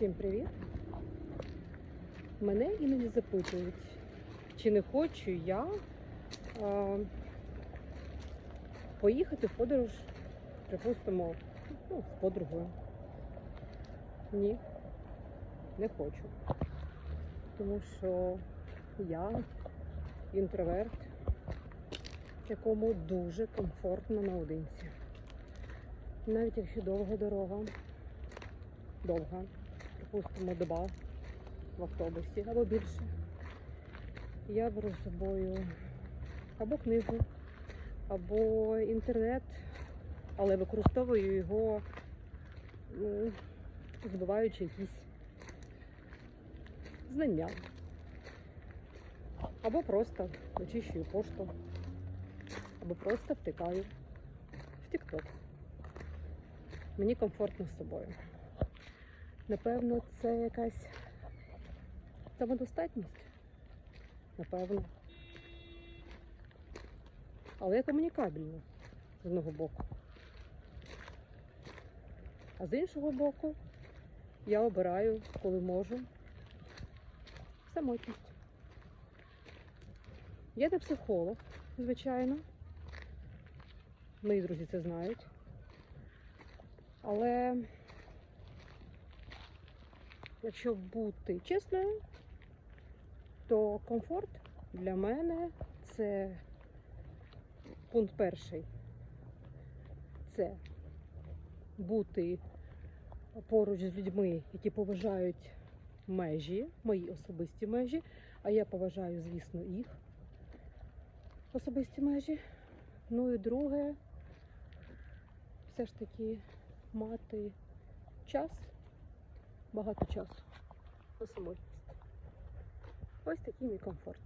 Всім привіт! Мене іноді запитують, чи не хочу я а, поїхати в подорож, припустимо, ну, з подругою. Ні, не хочу. Тому що я інтроверт, якому дуже комфортно наодинці. Навіть якщо довга дорога, довга, припустимо, доба в автобусі або більше. Я беру з собою або книгу, або інтернет, але використовую його, ну, збиваючи якісь знання. Або просто очищую пошту, або просто втикаю в TikTok. Мені комфортно з собою. Напевно, це якась самодостатність. Напевно. Але я комунікабельна з одного боку. А з іншого боку, я обираю, коли можу, самотність. Я не психолог, звичайно. Мої друзі це знають. Але якщо бути чесною, то комфорт для мене це пункт перший. Це бути поруч з людьми, які поважають межі, мої особисті межі, а я поважаю, звісно, їх особисті межі. Ну і друге, все ж таки мати час, багато часу на. Ось такий мій комфорт.